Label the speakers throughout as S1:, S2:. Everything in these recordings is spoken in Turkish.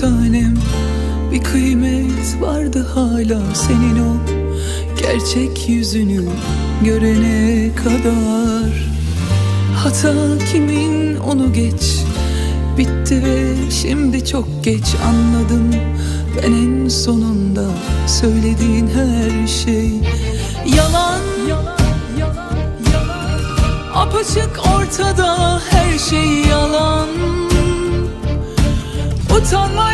S1: tanem. Bir kıymet vardı hala senin o Gerçek yüzünü görene kadar. Hata kimin onu geç Bitti ve şimdi çok geç anladım. Ben en sonunda söylediğin her şey Yalan, yalan, yalan, yalan. Apaçık ortada her şey yalan. Utanma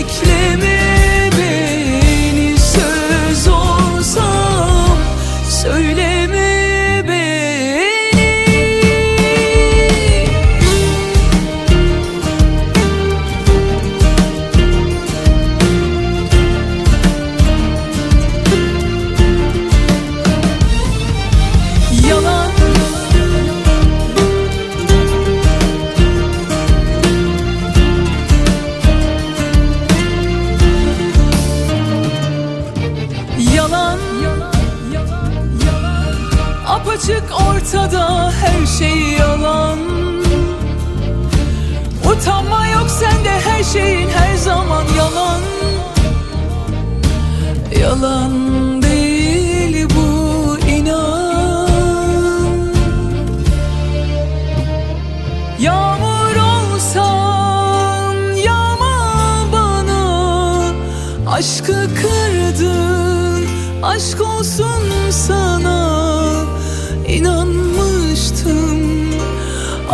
S1: bekleme Apaçık ortada her şey yalan. Utanma yok sende her şeyin her zaman yalan. Yalan değil bu inan. Yağmur olsan yağma bana. Aşkı kırdın aşk olsun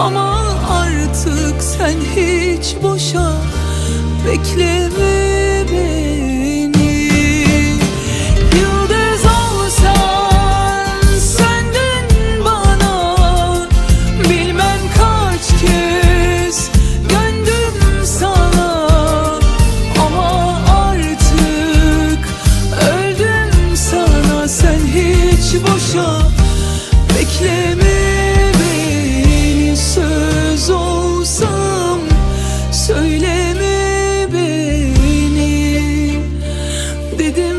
S1: ama artık sen hiç boşa bekleme beni. Yıldız olsan senden bana. Bilmem kaç kez döndüm sana. Ama artık öldüm sana. Sen hiç boşa bekleme söyleme beni Dedim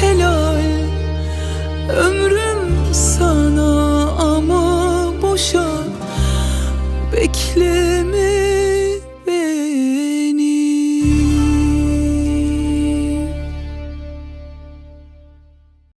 S1: helal ömrüm sana ama boşa bekleme